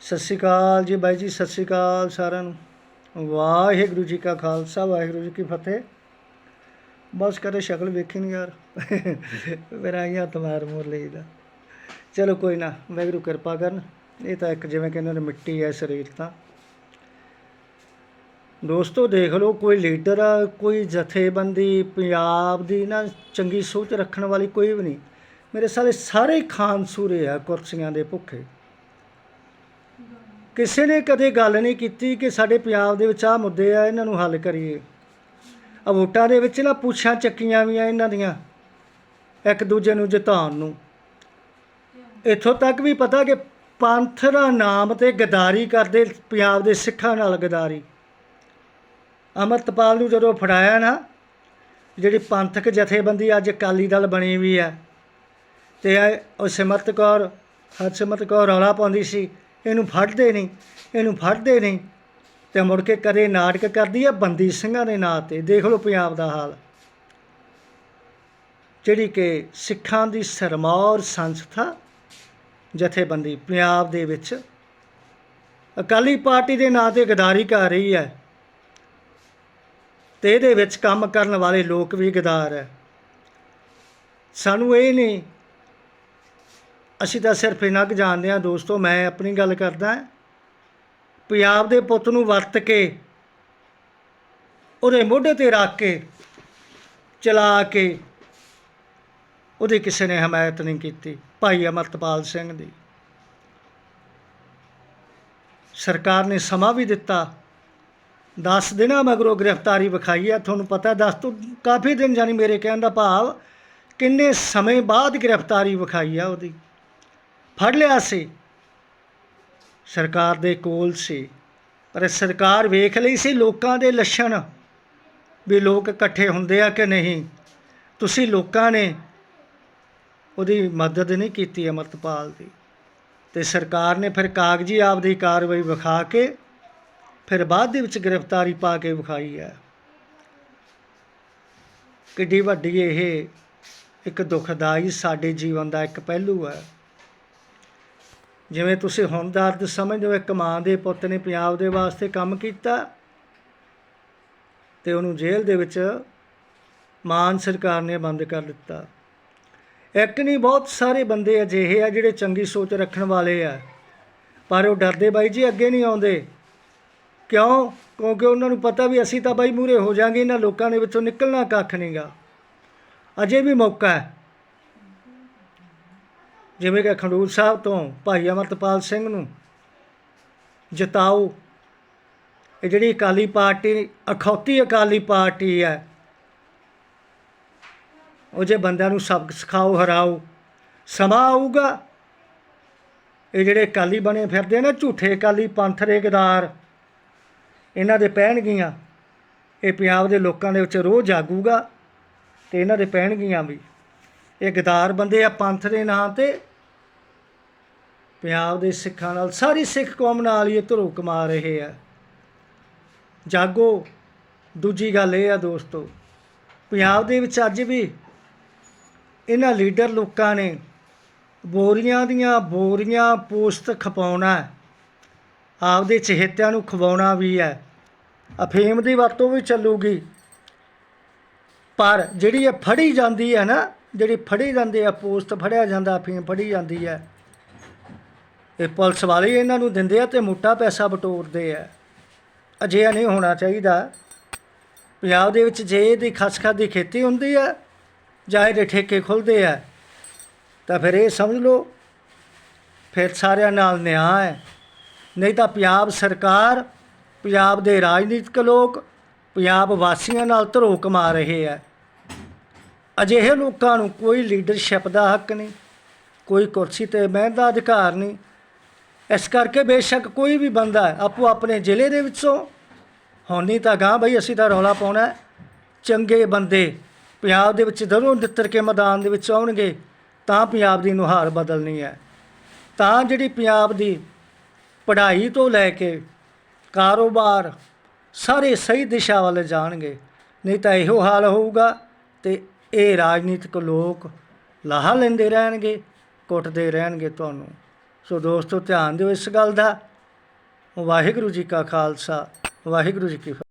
ਸਤਿ ਸ਼੍ਰੀ ਅਕਾਲ ਜੀ ਬਾਈ ਜੀ, ਸਤਿ ਸ਼੍ਰੀ ਅਕਾਲ ਸਾਰਿਆਂ ਨੂੰ। ਵਾਹਿਗੁਰੂ ਜੀ ਕਾ ਖਾਲਸਾ, ਵਾਹਿਗੁਰੂ ਜੀ ਕੀ ਫਤਿਹ। ਬਸ ਕਰੇ ਸ਼ਕਲ ਵੇਖੀ ਨਹੀਂ ਯਾਰ। ਮੇਰਾ ਆਈ ਹੱਥ ਮਾਰ ਮੋਰ ਲਈਦਾ। ਚਲੋ ਕੋਈ ਨਾ, ਵਾਹਿਗੁਰੂ ਕਿਰਪਾ ਕਰਨ। ਇਹ ਤਾਂ ਇੱਕ ਜਿਵੇਂ ਕਹਿੰਦੇ ਇਹਨਾਂ ਨੇ ਮਿੱਟੀ ਹੈ ਸਰੀਰ ਤਾਂ। ਦੋਸਤੋ ਦੇਖ ਲਓ, ਕੋਈ ਲੀਡਰ, ਕੋਈ ਜਥੇਬੰਦੀ, ਪੰਜਾਬ ਦੀ ਨਾ ਚੰਗੀ ਸੋਚ ਰੱਖਣ ਵਾਲੀ ਕੋਈ ਵੀ ਨਹੀਂ। ਮੇਰੇ ਸਾਲੇ ਸਾਰੇ ਖਾਨਸੂਰੇ ਆ ਕੁਰਸੀਆਂ ਦੇ ਭੁੱਖੇ। ਕਿਸੇ ਨੇ ਕਦੇ ਗੱਲ ਨਹੀਂ ਕੀਤੀ ਕਿ ਸਾਡੇ ਪੰਜਾਬ ਦੇ ਵਿੱਚ ਆਹ ਮੁੱਦੇ ਆ, ਇਹਨਾਂ ਨੂੰ ਹੱਲ ਕਰੀਏ। ਆ ਵੋਟਾਂ ਦੇ ਵਿੱਚ ਨਾ ਪੁੱਛਾਂ ਚੱਕੀਆਂ ਵੀ ਆ ਇਹਨਾਂ ਦੀਆਂ, ਇੱਕ ਦੂਜੇ ਨੂੰ ਜਿਤਾਉਣ ਨੂੰ। ਇੱਥੋਂ ਤੱਕ ਵੀ ਪਤਾ ਕਿ ਪੰਥ ਦਾ ਨਾਮ ਤੇ ਗਦਾਰੀ ਕਰਦੇ ਪੰਜਾਬ ਦੇ ਸਿੱਖਾਂ ਨਾਲ ਗਦਾਰੀ। ਅਮਰਤਪਾਲ ਨੂੰ ਜਦੋਂ ਫੜਾਇਆ ਨਾ, ਜਿਹੜੀ ਪੰਥਕ ਜਥੇਬੰਦੀ ਅੱਜ ਅਕਾਲੀ ਦਲ ਬਣੀ ਵੀ ਆ, ਤੇ ਇਹ ਉਹ ਸਿਮਰਤ ਕੌਰ, ਹਰਸਿਮਰਤ ਕੌਰ ਰੌਲਾ ਪਾਉਂਦੀ ਸੀ ਇਹਨੂੰ ਫੜਦੇ ਨਹੀਂ, ਇਹਨੂੰ ਫੜਦੇ ਨਹੀਂ ਤੇ ਮੁੜ ਕੇ ਕਦੇ ਨਾਟਕ ਕਰਦੀ ਆ ਬੰਦੀ ਸਿੰਘਾਂ ਦੇ ਨਾਂ ਤੇ। ਦੇਖ ਲਓ ਪੰਜਾਬ ਦਾ ਹਾਲ। ਜਿਹੜੀ ਕਿ ਸਿੱਖਾਂ ਦੀ ਸਰਮੌਰ ਸੰਸਥਾ ਜਥੇਬੰਦੀ ਪੰਜਾਬ ਦੇ ਵਿੱਚ ਅਕਾਲੀ ਪਾਰਟੀ ਦੇ ਨਾਂ ਤੇ ਗਦਾਰੀ ਕਰ ਰਹੀ ਹੈ ਤੇ ਇਹਦੇ ਵਿੱਚ ਕੰਮ ਕਰਨ ਵਾਲੇ ਲੋਕ ਵੀ ਗਦਾਰ ਹੈ। ਸਾਨੂੰ ਇਹ ਨਹੀਂ ਅਸੀਂ ਤਾਂ ਸਿਰਫ ਇੰਨਾ ਕੁ ਜਾਣਦੇ ਹਾਂ ਦੋਸਤੋ, ਮੈਂ ਆਪਣੀ ਗੱਲ ਕਰਦਾ ਪੰਜਾਬ ਦੇ ਪੁੱਤ ਨੂੰ ਵਰਤ ਕੇ, ਉਹਦੇ ਮੋਢੇ ਤੇ ਰੱਖ ਕੇ, ਚਲਾ ਕੇ, ਉਹਦੀ ਕਿਸੇ ਨੇ ਹਮਾਇਤ ਨਹੀਂ ਕੀਤੀ, ਭਾਈ ਅਮਰਤਪਾਲ ਸਿੰਘ ਦੀ। ਸਰਕਾਰ ਨੇ ਸਮਾਂ ਵੀ ਦਿੱਤਾ। 10 ਦਿਨਾਂ ਮਗਰੋਂ ਗ੍ਰਿਫਤਾਰੀ ਵਿਖਾਈ ਹੈ। ਤੁਹਾਨੂੰ ਪਤਾ 10 ਤੋਂ ਕਾਫੀ ਦਿਨ ਜਾਨੀ ਮੇਰੇ ਕਹਿਣ ਦਾ ਭਾਵ, ਕਿੰਨੇ ਸਮੇਂ ਬਾਅਦ ਗ੍ਰਿਫਤਾਰੀ ਵਿਖਾਈ ਆ ਉਹਦੀ। ਫੜ ਲਿਆ ਸੀ। ਸਰਕਾਰ ਦੇ ਕੋਲ ਸੀ। ਪਰ ਸਰਕਾਰ ਵੇਖ ਲਈ ਸੀ ਲੋਕਾਂ ਦੇ ਲੱਛਣ ਵੀ ਲੋਕ ਇਕੱਠੇ ਹੁੰਦੇ ਆ ਕਿ ਨਹੀਂ। ਤੁਸੀਂ ਲੋਕਾਂ ਨੇ ਉਹਦੀ ਮਦਦ ਨਹੀਂ ਕੀਤੀ ਅਮਰਤਪਾਲ ਦੀ। ਤੇ ਸਰਕਾਰ ਨੇ ਫਿਰ ਕਾਗਜ਼ੀ ਆਪਦੀ ਕਾਰਵਾਈ ਵਿਖਾ ਕੇ ਫਿਰ ਬਾਅਦ ਦੇ ਵਿੱਚ ਗ੍ਰਿਫਤਾਰੀ ਪਾ ਕੇ ਵਿਖਾਈ ਹੈ। ਕਿੱਡੀ ਵੱਡੀ ਇਹ ਇੱਕ ਦੁਖਦਾਈ ਸਾਡੇ ਜੀਵਨ ਦਾ ਇੱਕ ਪਹਿਲੂ ਹੈ। ਜਿਵੇਂ ਤੁਸੀਂ ਹੁਣ ਦਰਦ ਸਮਝਦੇ ਹੋ, ਇੱਕ ਮਾਂ ਦੇ ਪੁੱਤ ਨੇ ਪੰਜਾਬ ਦੇ ਵਾਸਤੇ ਕੰਮ ਕੀਤਾ ਤੇ ਉਹਨੂੰ ਜੇਲ੍ਹ ਦੇ ਵਿੱਚ ਮਾਨ ਸਰਕਾਰ ਨੇ ਬੰਦ ਕਰ ਦਿੱਤਾ। ਇੱਕ ਨਹੀਂ, ਬਹੁਤ ਸਾਰੇ ਬੰਦੇ ਅਜਿਹੇ ਆ ਜਿਹੜੇ ਚੰਗੀ ਸੋਚ ਰੱਖਣ ਵਾਲੇ ਆ, ਪਰ ਉਹ ਡਰਦੇ ਬਾਈ ਜੀ ਅੱਗੇ ਨਹੀਂ ਆਉਂਦੇ। ਕਿਉਂ? ਕਿਉਂਕਿ ਉਹਨਾਂ ਨੂੰ ਪਤਾ ਵੀ ਅਸੀਂ ਤਾਂ ਬਾਈ ਮੂਰੇ ਹੋ ਜਾਾਂਗੇ, ਇਹਨਾਂ ਲੋਕਾਂ ਦੇ ਵਿੱਚੋਂ ਨਿਕਲਣਾ ਕੱਖ ਨਹੀਂਗਾ ਅਜੇ ਵੀ ਮੌਕਾ ਹੈ। ਜਿਵੇਂ ਕਿ ਖੰਡੂਰ ਸਾਹਿਬ ਤੋਂ ਭਾਈ ਅਮਰਤਪਾਲ ਸਿੰਘ ਨੂੰ ਜਿਤਾਓ। ਇਹ ਜਿਹੜੀ ਅਕਾਲੀ ਪਾਰਟੀ, ਅਖੌਤੀ ਅਕਾਲੀ ਪਾਰਟੀ ਹੈ, ਉਹ ਜੇ ਬੰਦਿਆਂ ਨੂੰ ਸਬਕ ਸਿਖਾਓ, ਹਰਾਓ, ਸਮਾਂ ਆਊਗਾ। ਇਹ ਜਿਹੜੇ ਅਕਾਲੀ ਬਣੇ ਫਿਰਦੇ ਆ ਨਾ, ਝੂਠੇ ਅਕਾਲੀ ਪੰਥ ਦੇ ਇਹਨਾਂ ਦੇ ਪੈਣਗੀਆਂ ਇਹ ਪੰਜਾਬ ਦੇ ਲੋਕਾਂ ਦੇ ਵਿੱਚ ਰੋਹ ਜਾਗੂਗਾ ਤੇ ਇਹਨਾਂ ਦੇ ਪੈਣਗੀਆਂ ਵੀ। ਇਹ ਗਦਾਰ ਬੰਦੇ ਆ ਪੰਥ ਦੇ ਨਾਂ ਤੇ। ਪੰਜਾਬ ਦੇ ਸਿੱਖਾਂ ਨਾਲ ਸਾਰੀ ਸਿੱਖ ਕੌਮ ਨਾਲ ਹੀ ਇਹ ਧਰੋ ਕਮਾ ਰਹੇ ਆ। ਜਾਗੋ, ਦੂਜੀ ਗੱਲ ਇਹ ਆ ਦੋਸਤੋ, ਪੰਜਾਬ ਦੇ ਵਿੱਚ ਅੱਜ ਵੀ ਇਹਨਾਂ ਲੀਡਰ ਲੋਕਾਂ ਨੇ ਬੋਰੀਆਂ ਦੀਆਂ ਬੋਰੀਆਂ ਪੋਸਟ ਖਪਾਉਣਾ ਆਪਦੇ ਚਹੇਤਿਆਂ ਨੂੰ ਖਵਾਉਣਾ ਵੀ ਹੈ। ਅਫੀਮ ਦੀ ਵਰਤੋਂ ਵੀ ਚੱਲੂਗੀ। ਪਰ ਜਿਹੜੀ ਇਹ ਫੜੀ ਜਾਂਦੀ ਹੈ ਨਾ ਜਿਹੜੀ ਫੜੀ ਜਾਂਦੀ ਹੈ ਪੋਸਟ ਫੜਿਆ ਜਾਂਦਾ, ਫੀਮ ਫੜੀ ਜਾਂਦੀ ਹੈ ਇਹ ਪੁਲਿਸ ਵਾਲੇ ਇਹਨਾਂ ਨੂੰ ਦਿੰਦੇ ਆ ਤੇ ਮੋਟਾ ਪੈਸਾ ਬਟੋਰਦੇ ਆ। ਅਜਿਹਾ ਨਹੀਂ ਹੋਣਾ ਚਾਹੀਦਾ। ਪੰਜਾਬ ਦੇ ਵਿੱਚ ਜੇ ਇਹਦੀ ਖਸਖਸ ਦੀ ਖੇਤੀ ਹੁੰਦੀ ਹੈ ਜਾਂ ਇਹਦੇ ਠੇਕੇ ਖੁੱਲਦੇ ਆ, ਤਾਂ ਫਿਰ ਇਹ ਸਮਝ ਲਓ, ਫਿਰ ਸਾਰਿਆਂ ਨਾਲ ਨਿਆਂ ਹੈ। ਨਹੀਂ ਤਾਂ ਪੰਜਾਬ ਸਰਕਾਰ, ਪੰਜਾਬ ਦੇ ਰਾਜਨੀਤਿਕ ਲੋਕ, ਪੰਜਾਬ ਵਾਸੀਆਂ ਨਾਲ ਧਰੋ ਕਮਾ ਰਹੇ ਆ। ਅਜਿਹੇ ਲੋਕਾਂ ਨੂੰ ਕੋਈ ਲੀਡਰਸ਼ਿਪ ਦਾ ਹੱਕ ਨਹੀਂ, ਕੋਈ ਕੁਰਸੀ ਤੇ ਬਹਿਣ ਦਾ ਅਧਿਕਾਰ ਨਹੀਂ। ਇਸ ਕਰਕੇ ਬੇਸ਼ੱਕ ਕੋਈ ਵੀ ਬੰਦਾ ਆਪੋ ਆਪਣੇ ਜ਼ਿਲ੍ਹੇ ਦੇ ਵਿੱਚੋਂ, ਹੁਣ ਨਹੀਂ ਤਾਂ ਗਾਂ ਬਈ ਅਸੀਂ ਤਾਂ ਰੌਲਾ ਪਾਉਣਾ ਚੰਗੇ ਬੰਦੇ ਪੰਜਾਬ ਦੇ ਵਿੱਚ ਦਰੋਂ ਦਿੱਤਰ ਕੇ ਮੈਦਾਨ ਦੇ ਵਿੱਚ ਆਉਣਗੇ, ਤਾਂ ਪੰਜਾਬ ਦੀ ਨੁਹਾਰ ਬਦਲਣੀ ਹੈ। ਤਾਂ ਜਿਹੜੀ ਪੰਜਾਬ ਦੀ ਪੜ੍ਹਾਈ ਤੋਂ ਲੈ ਕੇ ਕਾਰੋਬਾਰ ਸਾਰੇ ਸਹੀ ਦਿਸ਼ਾ ਵੱਲ ਜਾਣਗੇ, ਨਹੀਂ ਤਾਂ ਇਹੋ ਹਾਲ ਹੋਊਗਾ ਤੇ ਇਹ ਰਾਜਨੀਤਿਕ ਲੋਕ ਲਾਹਾ ਲੈਂਦੇ ਰਹਿਣਗੇ, ਕੁੱਟਦੇ ਰਹਿਣਗੇ ਤੁਹਾਨੂੰ। ਸੋ ਦੋਸਤੋ, ਧਿਆਨ ਦਿਓ ਇਸ ਗੱਲ ਦਾ। ਵਾਹਿਗੁਰੂ ਜੀ ਕਾ ਖਾਲਸਾ, ਵਾਹਿਗੁਰੂ ਜੀ ਕੀ ਫਤਿਹ।